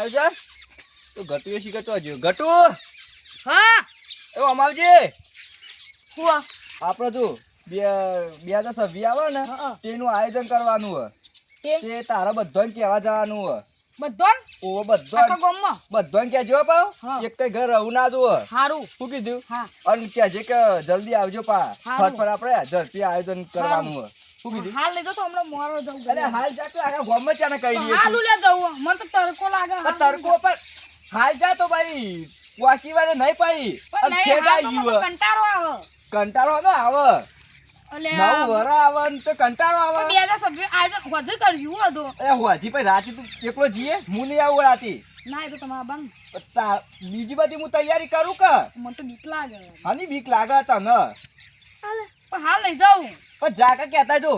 આયોજન તો ગટુ એ શીખે તો હજુ ઘટુ હા. એ અમાવજી હુઆ આપણે જો બે બે હજાર છવ્વીસ આવે ને હા. તેનું આયોજન કરવાનું હે તે? તારા બધાને કહેવા જવાનું હે બધોન? ઓ ગામમાં? બધાને પાવ. એક કઈ ઘર રહું ના જોવે હારું. શું કીધું? હા. અને કહેજે કે જલ્દી આવજો પા. ફટફટ આપણે ઝડપી આયોજન કરવાનું હે હાલ લેજો તો હમણાં મોરો જવું અરે હાલ જા તો આખા ગામમાં ચાને કહી તો હાલ લે જવું. મને તો તડકો લાગે આ તડકો પર હાલ જા તો ભાઈ. વાકી વાળે નહીં પાઈ પણ ખેડ આવી. કંટાળો આવે. કંટાળો ના આવે. એટલે નવું વરા આવે ને તો કંટાળો બે હજાર સભ્ય હજુ કર્યું હતું. અરે હોજી ભાઈ રાતે તું એકલો જીએ? હું નહીં આવું રાતે. ના એ તો તમારા બન. બીજી બધી હું તૈયારી કરું કે મને તો બીક લાગે. આની બીક લાગે તને. હાલ નહીં જાઉં. પણ જાકા કહેતા જો.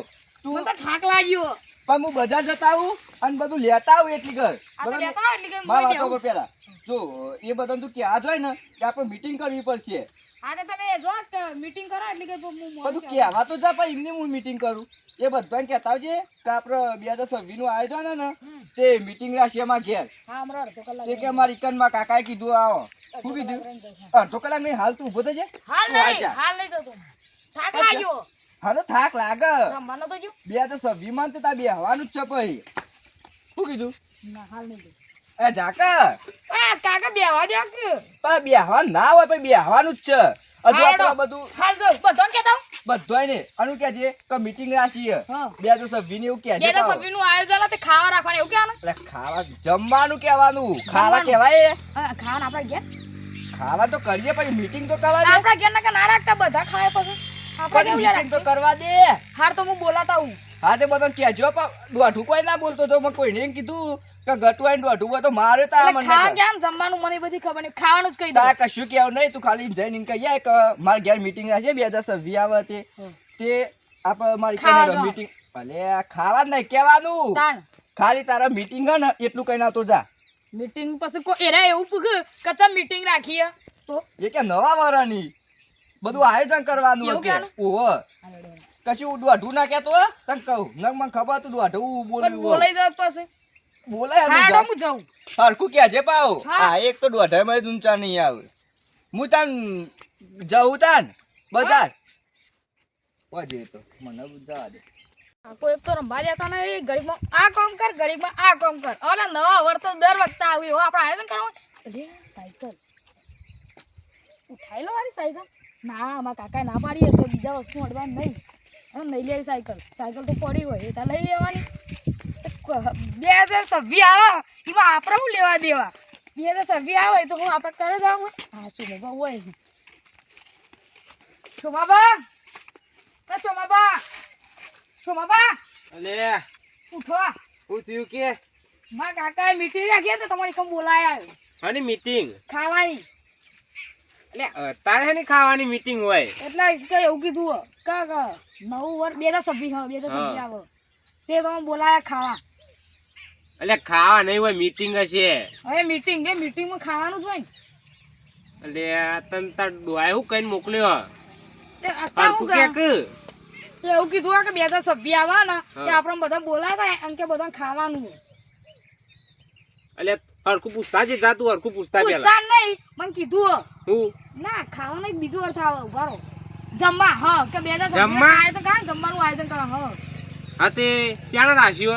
તું તો થાક લાગ્યો. પણ હું બજાર જતા આવું અને બધું લેતા આવું એટલી ઘર. મારા વાતો પેલા. જો એ બધા તું ક્યાં હોય ને કે આપણે મીટિંગ કરવી પડશે. હા તો તમે જો મીટિંગ કરો એટલે કે હું બધું કહેવા તો જા પણ એમને હું મીટિંગ કરું. એ બધાને કહેતા આવજે કે આપણે બે હજાર છવ્વીસનું આયોજન ને તે મીટિંગ રાખીએ એમાં ઘેર. તે કે અમારા ઇકનમાં કાકાએ કીધું આવો. શું કીધું. અડધો કલાક નહીં હાલ તું ઊભો થજે. હાલ નહીં હાલ નહીં થાક લાગ્યો. હાલો થાક લાગે. રમવાનો તો જો. બે તો છવ્વીસમાં તો બે હવાનું જ છે પછી શું કીધું? ના હાલ નહીં એ જાકા આ કાકા બેહવા દે કે પણ બે હવાનું ના હોય પણ બે હવાનું જ છે. હજુ. આપણે બધું હાલ જો બધો કે હું. બધું ને અનુ કે છે કે મીટિંગ રાખીએ. હા. બે તો સભ્યની એવું કે બે હજારનું આયોજન તે ખાવા રાખવાનું એવું કેવાનું એટલે ખાવા જમવાનું કેવાનું ખાવા કેવાય કહેવાય. ખાવાનું આપણા ઘેર? ખાવા તો કરીએ પણ મીટિંગ તો કરવા દે. આપણા ઘેર ના કે ના રાખતા બધા ખાય પછી. પણ મીટિંગ તો કરવા દે. હાર તો હું બોલાતા હું હા તે બધાને કહેજો પણ દોઢું કોઈ ના બોલતો તો મેં કોઈને કીધું કે ગટવાઈ દોઢું તો મારે તો મને ખાવા કેમ? જમવાનું મને બધી ખબર નહીં. ખાવાનું જ કહી દઉં. તારે કશું કેવું નહીં તું ખાલી જઈને એમ કહીએ કે માર ઘેર મીટિંગ રાખીએ બે હજાર છવ્વીસ આવે તે. તે આપ મારી મીટિંગ ભલે ખાવા નહીં કહેવાનું. ખાલી તારા મીટિંગ હે ને એટલું કઈ ના તો જા. મીટિંગ પછી કોઈ એરા એવું પૂછ કે મીટિંગ રાખીએ? તો એ કે નવા વરાની. બધું આયોજન કરવાનું હતું? ઓહો. કશું દોઢું ના કેતો? તને કહું નક મને ખબર હતું દોઢું બોલ્યું બોલાઈ જાત પાસે બોલાય હાડો હું જાઉં. હરખું કહેજે પાવ હા. આ એક તો દોઢાઈ માં ઊંચા નહીં આવે. હું તાન જાઉં તાન બજાર? ઓજે તો મને જવા દે. કોઈ એક તો રંભા જતા નહીં ગરીબમાં આ કામ કર ગરીબમાં આ કામ કર. અરે નવા વર તો દર વખતે આવી હો આપણે આયોજન કરવાનું સાયકલ. ઉઠાઈ લો વારી સાયકલ. ના અમારા કાકાએ ના પાડીએ તો બીજા વસ્તુ અડવાનું નહીં. એમ નહીં લેવી સાયકલ. સાયકલ તો પડી હોય એ તો લઈ લેવાની. બે હજાર સભ્ય આવે એમાં આપણે શું લેવા દેવા? બે હજાર સભ્ય આવે તો હું આપણે કરે જ આવું. હા શું બાબા હોય શોમાબા એ શોમાબા શોમાબા અલે ઉઠો. શું થયું કે? મારા કાકાએ મીટિંગ રાખી તો તમારી કમ બોલાયા. અને મીટિંગ ખાવાની. એટલે અત્યારે શેની ખાવાની મીટિંગ હોય. એટલે કે એવું કીધું હો. કા કા નવું વર્ષ બે હજાર છવ્વીસ હા બે હજાર છવ્વીસ આવો. તે તમે બોલાયા ખાવા. એટલે ખાવા નહીં હોય મીટિંગ હશે. હવે મીટિંગ એ મીટિંગમાં ખાવાનું જ હોય એટલે તને તાર ડોહાએ શું કઈને મોકલ્યો? તે અત્યારે હરખું હું કે કે એવું કીધું હો કે બે હજાર છવ્વીસ આવે ને તે આપણે બધા બોલાવ્યા એમ કે બધા ખાવાનું એટલે હરખું પૂછતા છે જાતું હરખું પૂછતા પેલા. પૂછતા નહીં મને કીધું હો. ના ખાવ નહીં બીજું અર્થ આવે ઉભારો જમવા હ કે બે હજાર જમવા? આયોજન તો ને, જમવાનું આયોજન કરે હા. હા તે ચાલો રાશિઓ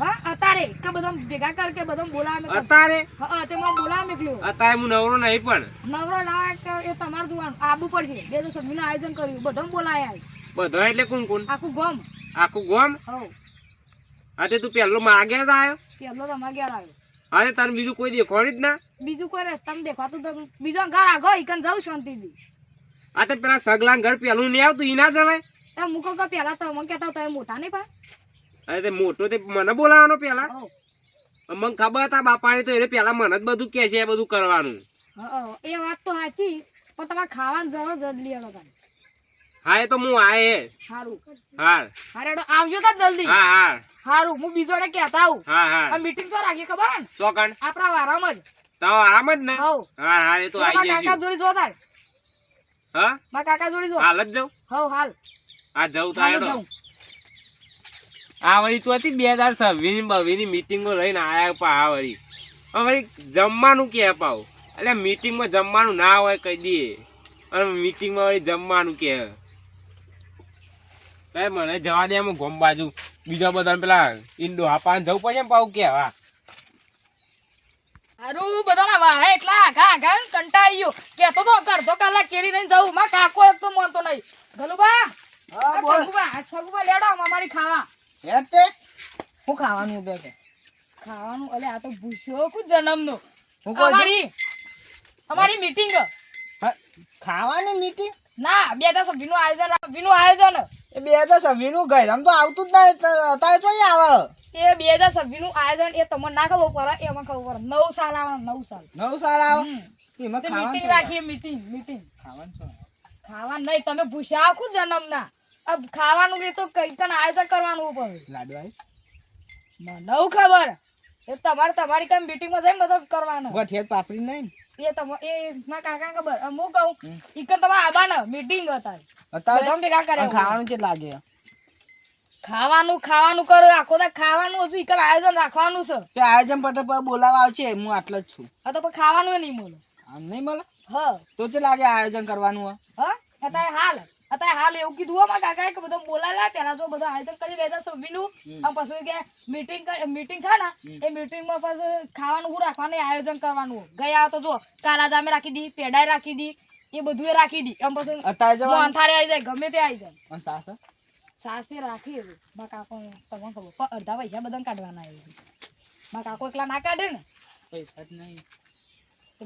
હા. અત્યારે કે બધા ભેગા કર કે બધા બોલાવે અતારે? હા તે મને બોલાવે મોકલ્યો. અત્યારે હું નવરો નહીં પણ. નવરો ના કે એ તમાર જોવાનું આબુ પડશે. બે હજાર છવ્વીસનું આયોજન કર્યું બધા બોલાયા બધા એટલે કોણ કોણ? આખું ગમ. આખું ગોમ? હા તે તું પહેલો માગ્યા જ આવ્યો પહેલો તમારે ઘેર આવ્યો. તે તને બીજું કોઈ દેખવાડી જ ના? બીજું કોઈ રસ્તામાં દેખાતું તો બીજો ઘર આગો ઈકન જાઉં શાંતિથી. આ તો પેલા સગલા ઘર પેલું નહીં આવતું ઈ ના જવાય? તો મૂકો કે પેલા તો મને કહેતા તમે મોટા નહીં પા અરે તે મોટો તે મને બોલાવવાનો પેલા? મને ખબર હતા બાપાને તો એને પેલા મને જ બધું કે છે એ બધું કરવાનું. એ વાત તો સાચી પણ તમારે ખાવાનું જવો જલ્દી હવે તમે હા એ તો હું આયે. સારું હા હારે હેડો આવજો તો જલ્દી. હા હા સારું હું બીજોને કહેતા આવું. હા હા. આ મીટિંગ તો રાખી ખબર? ને ચોકણ આપણા વારામાં જ. તો આરામ જ ને? હા હા એ તો મારા જશે કાકા જોડી જો તાર હા? મા કાકા જોડી જો. હાલ જ જાઉં? હવ હાલ. આ જાઉં તો હાલો આ વળી ચોથી બે હજાર છવ્વીસ બવીની ની મીટિંગો લઈને આયા પા આ વળી. હવે જમવાનું કે પાવ એટલે મીટિંગમાં જમવાનું ના હોય કહી દઈએ અને મીટિંગમાં વળી જમવાનું કે. મને જવા દે એમ ગોમ બાજુ. બીજા બધા પેલા ઇન્ડો પાન જવું પડે ને પાવ કે હા. હારું બધાના વાહે એટલા આઘા આઘા ગયો. કેતો તો અડધો કલાક કેરી લઈને જવું. માં કાકો એક તો માનતો નહીં. ગલુબા હા બોલ. છગુબા આ છગુબા લેડો અમારી ખાવા. હે તે? હું ખાવાનું બે કે ખાવાનું? અલે આ તો ભૂસ્યો કુ જન્મનો. હું અમારી અમારી મીટિંગ ખાવાની મીટિંગ ના બે દસ સભ્યનું આયોજન સભ્યનું આયોજન. એ બે હજાર સવીનું ઘર. આમ તો આવતું જ નહીં અત્યારે ચોઈ આવે. એ બે હજાર સભ્યનું આયોજન એ તમને ના ખબર પડે એમાં ખબર પડે. નવ સાલ આવે નવ સાલ. નવ સાલ આવે? એમાં મીટિંગ રાખીએ મીટિંગ મીટિંગ ખાવાનું નહીં તમે ભૂસ્યા આખું જન્મના. અબ ખાવાનું એ તો કઈ કણ આયોજન કરવાનું પડે લાડુ નવ ખબર. એ તમારે તમારી કઈ મીટિંગમાં જઈને બધો કરવાનો. ગોઠિયા પાપડી નહીં એ તમ એ મારા કાકા ખબર. હું કહું ઈકન તમારે આબાને મીટિંગ અત્યારે અત્યારે ભેગા કર્યા ખાવાનું છે લાગે. ખાવાનું ખાવાનું કરો. આખો દા ખાવાનું હજુ ઈકન આયોજન રાખવાનું છે. તે આયોજન પત્ર પર બોલાવા આવશે હું આટલો જ છું. હા તો પછી ખાવાનું નહીં બોલો આમ નહીં મળે? હ. તો લાગે આયોજન કરવાનું હા હ? અત્યારે હાલ. અત્યારે હાલ એવું કીધું હો મારા કાકાએ કે બધા બોલાવ્યા પેલા જો બધા આયોજન કરી બેઠા સભ્યનું. અને પછી કે મીટિંગ મીટિંગ થાય ને એ મીટિંગમાં પછી ખાવાનું હું રાખવાનું આયોજન કરવાનું. ગયા તો જો કાલા જામે રાખી દી પેડાય રાખી દી એ બધું એ રાખી દી. આમ પછી અંથારે આવી જાય ગમે તે આવી જાય. સાસ? સાસે રાખી મારા કાકો તમને ખબર પણ અડધા પૈસા બધા કાઢવાના આવે મારા કાકો એકલા ના કાઢે ને? પૈસા જ નહીં.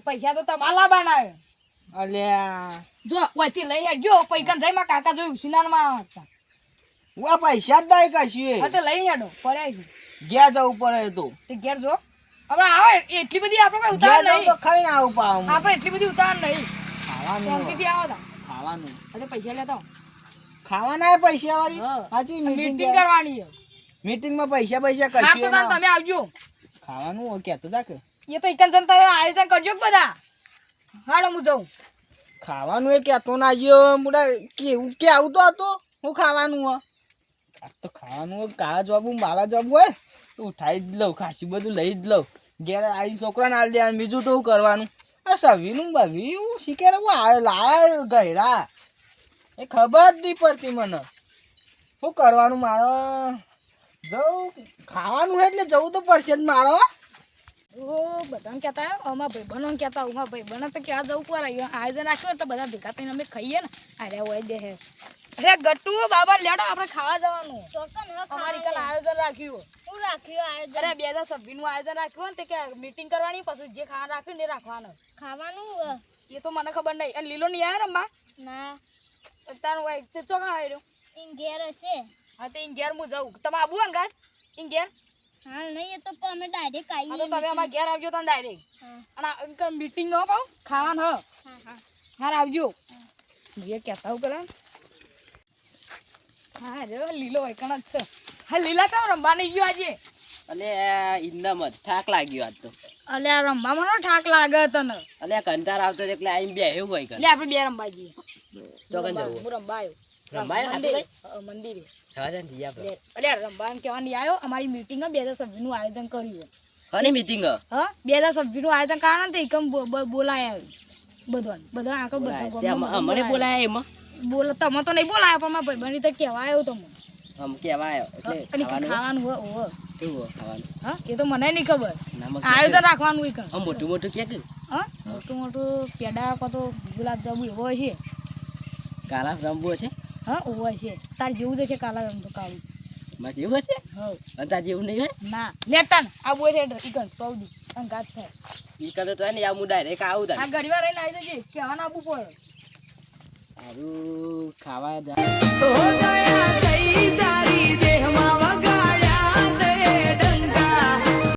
પૈસા તો તમારા લાવવાના આવે અલ્યા. જો ઓયથી લઈ હેડજો પૈકન મારા કાકા જોયું હું આ પૈસા જ નહીં કશું હા તો લઈ હેડો પડ્યા છે. ગયા જવું પડે તો. તે ઘેર જો. આપણે આવે એટલી બધી આપણે કોઈ ઉતાર તો નહીં આવું પાવ આપણે એટલી બધી ઉતાર નહીં. ખાવાનું. શાંતિથી આવો તા. ખાવાનું. પૈસા લેતા ખાવાના પૈસા વાળી હા. મીટિંગ કરવાની મીટિંગમાં પૈસા પૈસા હા તો ના. તમે આવજો. ખાવાનું કેતો તા કે. એ તો એકન જન તમે આયોજન કરજો બધા? હાડો હું જાઉં. ખાવાનું એ કહેતો ના આવ્યો મુડા કેવું કે આવતો હતો, હું ખાવાનું હો આ તો ખાવાનું કાળા જવાબ મારા જવાબ હોય? તો ઉઠાઈ જ લઉં, ખાસું બધું લઈ જ લઉં. ઘેર આવી છોકરાને આલી દેવાનું બીજું તો હું કરવાનું? આ સવીનું બવી હું શીખે લાયા ગયરા. એ ખબર જ નહીં પડતી મને. શું કરવાનું મારો? જવું ખાવાનું હોય એટલે જવું તો પડશે જ મારે. ઓ બધાને કહેતા અમારા ભાઈબંધોને કહેતા અમારા ભાઈબંધો તો ક્યાં જવું અહીંયા આયોજન રાખ્યું એટલે બધા ભેગા થઈને અમે ખાઈએ ને. અરે હોય દે હે. અરે ગટ્ટુ બાબા લેડો આપણે ખાવા જવાનું. અમારી કાલ આયોજન રાખ્યું અરે બે હજાર સભ્યનું આયોજન રાખ્યું ને તે કે મીટિંગ કરવાની પછી જે ખાવા રાખ્યું ને રાખવાનું. ખાવાનું એ તો મને ખબર નહીં. અને લીલો નહીં આવ્યો રમવા ના. તારું હોય તે ચોકા આવ્યો ઈન ઘેર હશે. હા તે ઈન ઘેર હું જાઉં તમે આવું અંગાત ઈન ઘેર હાલ નહીં એ તો અમે ડાયરેક્ટ હા તો તમે અમારા ઘેર આવજો તમે ડાયરેક્ટ હા. અને મીટિંગ ન પાવ ખાવાનું હ. હા હા. હાર આવજો. એ કહેતા હું કરે હા રે લીલો હોય જ છે. હા લીલા તો રમવા નહીં ગયો આજે. અને ઇન્દમ જ થાક લાગ્યો આજ તો. અલે આ ઠાક લાગે તને. અને કંટાર આવતો એટલે આઈને બેહ્યું હોય લે આપણે બે રમવા જઈએ. તો રમવા- હું રમવા આવ્યો. રમવા આવ્યો? મંદિરે. આવ્યો અમારી મીટિંગમાં બે હજાર સભ્યનું આયોજન કર્યું છે. મીટિંગ હા? બે હજાર સભ્યનું આયોજન કારણ તે એકમ બો- બો- બોલાયા બધા બધા આખો બધા ગામમાં બોલાયા. બોલાયા એમાં? બોલ તમે તો નહીં બોલાયા પણ મારા ભાઈબંધી તો કહેવા આવ્યો તમે આમ કેવાય હા, એટલે ખાવાનું ખાવાનું હોય હોય. કેવું ખાવાનું? હા એ તો મને નહીં ખબર. આયોજન રાખવાનું મોટું મોટું કે હા મોટું મોટું પેડા કો તો ગુલાબજાંબુ એવો છે. કાલા રંબો છે હા એવો છે. તાર જેવું જ કાલા રંગ કાળું માં જેવું હશે? હવ અને તાર જેવું નહીં હોય? ના. લેતા આ બોય છે ઈકન પૌદી અંગાત થાય ઈ કદો તો ને આ હું ડાયરેક્ટ આવું આ ગરીવા રહીને આવી જજે. કહેવાનું આપવું પડે સારું ખાવા જા. હો ગયા કઈ